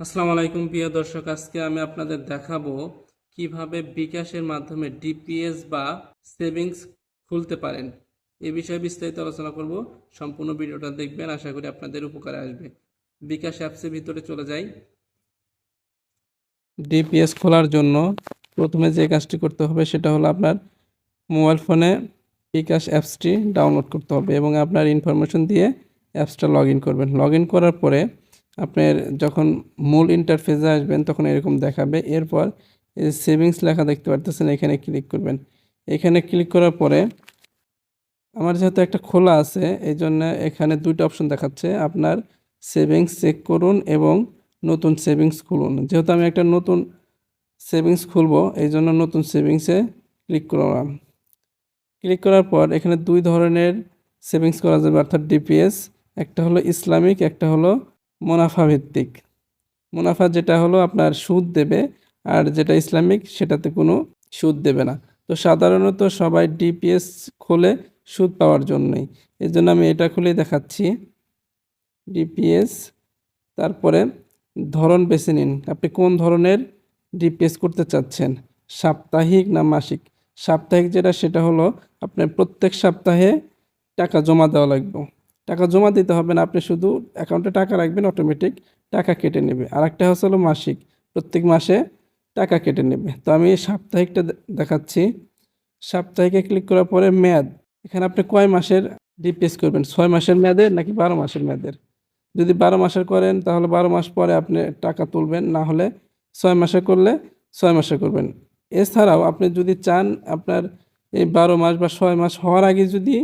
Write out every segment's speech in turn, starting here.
আসসালামু আলাইকুম, প্রিয় দর্শক। আজকে আমি আপনাদের দেখাবো কীভাবে বিকাশের মাধ্যমে ডিপিএস বা সেভিংস খুলতে পারেন। এ বিষয়ে বিস্তারিত আলোচনা করব। সম্পূর্ণ ভিডিওটা দেখবেন, আশা করি আপনাদের উপকারে আসবে। বিকাশ অ্যাপসের ভিতরে চলে যাই। ডিপিএস খোলার জন্য প্রথমে যে কাজটি করতে হবে, সেটা হলো আপনার মোবাইল ফোনে বিকাশ অ্যাপসটি ডাউনলোড করতে হবে এবং আপনার ইনফরমেশন দিয়ে অ্যাপসটা লগ করবেন। লগ করার পরে আপনার যখন মূল ইন্টারফেসে আসবেন, তখন এরকম দেখাবে। এরপর সেভিংস লেখা দেখতে পারতেছেন, এখানে ক্লিক করবেন। এখানে ক্লিক করার পরে আমার যেহেতু একটা খোলা আছে এই জন্য এখানে দুইটা অপশন দেখাচ্ছে। আপনার সেভিংস চেক করুন এবং নতুন সেভিংস খুলুন। যেহেতু আমি একটা নতুন সেভিংস খুলবো এই জন্য নতুন সেভিংসে ক্লিক করলাম। ক্লিক করার পর এখানে দুই ধরনের সেভিংস করা যাবে, অর্থাৎ ডিপিএস একটা হলো ইসলামিক, একটা হলো মুনাফা ভিত্তিক। মুনাফা যেটা হলো আপনার সুদ দেবে, আর যেটা ইসলামিক সেটাতে কোনো সুদ দেবে না। তো সাধারণত সবাই ডিপিএস খোলে সুদ পাওয়ার জন্যই। এই জন্য আমি এটা খুলেই দেখাচ্ছি। ডিপিএস, তারপরে ধরন বেছে নিন। আপনি কোন ধরনের ডিপিএস করতে চাচ্ছেন? সাপ্তাহিক না মাসিক? সাপ্তাহিক যেটা সেটা হলো আপনার প্রত্যেক সপ্তাহে টাকা জমা দেওয়া লাগবে। টাকা জমা দিতে হবে না, আপনি শুধু অ্যাকাউন্টে টাকা রাখবেন অটোমেটিক টাকা কেটে নেবে। আর একটা হচ্ছে হলো মাসিক, প্রত্যেক মাসে টাকা কেটে নেবে। তো আমি সাপ্তাহিকটা দেখাচ্ছি। সাপ্তাহিকে ক্লিক করার পরে মেয়াদ, এখানে আপনি কয় মাসের ডিপিএস করবেন? ছয় মাসের মেয়াদের নাকি বারো মাসের মেয়াদের? যদি বারো মাসের করেন, তাহলে বারো মাস পরে আপনি টাকা তুলবেন, না হলে ছয় মাসে করলে ছয় মাসে করবেন। এছাড়াও আপনি যদি চান আপনার এই বারো মাস বা ছয় মাস হওয়ার আগে যদি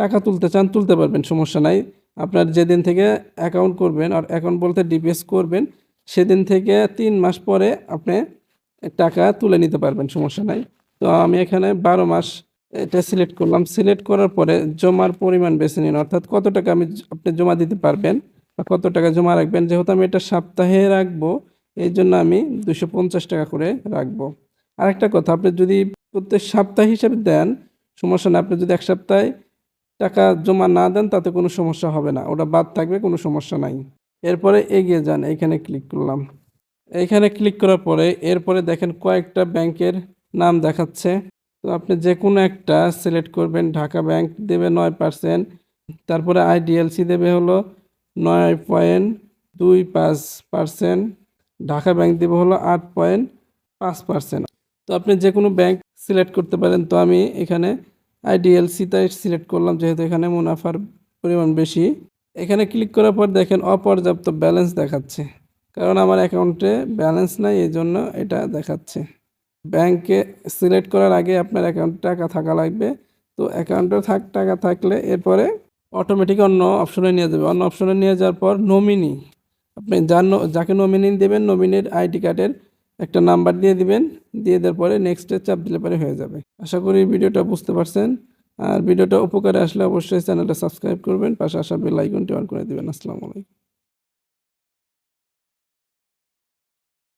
টাকা তুলতে চান, তুলতে পারবেন, সমস্যা নাই। আপনার যেদিন থেকে অ্যাকাউন্ট করবেন আর অ্যাকাউন্ট বলতে ডিপিএস করবেন, সেদিন থেকে তিন মাস পরে আপনি টাকা তুলে নিতে পারবেন, সমস্যা নাই। তো আমি এখানে বারো মাস এটা সিলেক্ট করলাম। সিলেক্ট করার পরে জমার পরিমাণ বেছে নিন, অর্থাৎ কত টাকা আমি আপনি জমা দিতে পারবেন বা কত টাকা জমা রাখবেন, যেহেতু আমি এটা সপ্তাহে রাখব এই জন্য আমি দুশো টাকা করে রাখব। আরেকটা কথা, আপনি যদি প্রত্যেক সপ্তাহ হিসেবে দেন, সমস্যা না আপনি যদি এক সপ্তাহে টাকা জমা না দেন, তাতে কোনো সমস্যা হবে না। ওটা বাদ থাকবে, কোনো সমস্যা নাই। এরপরে এগিয়ে যান, এখানে ক্লিক করলাম। এইখানে ক্লিক করার পরে এরপরে দেখেন কয়েকটা ব্যাংকের নাম দেখাচ্ছে। তো আপনি যে কোনো একটা সিলেক্ট করবেন, ঢাকা ব্যাংক দেবে নয় পার্সেন্ট, তারপরে আইডিএলসি দেবে হলো নয় পয়েন্ট দুই পাঁচ পার্সেন্ট, ঢাকা ব্যাংক দেবে হলো আট পয়েন্ট পাঁচ পার্সেন্ট। তো আপনি যে কোনো ব্যাংক সিলেক্ট করতে পারেন। তো আমি এখানে আইডিএলসিটাই সিলেক্ট করলাম, যেহেতু এখানে মুনাফার পরিমাণ বেশি। এখানে ক্লিক করার পর দেখেন অপর্যাপ্ত ব্যালেন্স দেখাচ্ছে। কারণ আমার অ্যাকাউন্টে ব্যালেন্স নাই এই জন্য এটা দেখাচ্ছে। ব্যাংকে সিলেক্ট করার আগে আপনার অ্যাকাউন্টে টাকা থাকা লাগবে। তো অ্যাকাউন্টে থাক, টাকা থাকলে এরপরে অটোমেটিক অন্য অপশনে নিয়ে যাবে। অন্য অপশনে নিয়ে যাওয়ার পর নমিনি আপনি যার যাকে নমিনি দেবেন নমিনির আইডি কার্ডের একটা নাম্বার দিয়ে দিবেন, দিয়ে দেওয়ার পরে নেক্সটে চাপ দিলে পরে হয়ে যাবে। আশা করি ভিডিওটা বুঝতে পারছেন। আর ভিডিওটা উপকারে আসলে অবশ্যই চ্যানেলটা সাবস্ক্রাইব করবেন, পাশে আসা বেল আইকনটি অন করে দেবেন। আসসালামু আলাইকুম।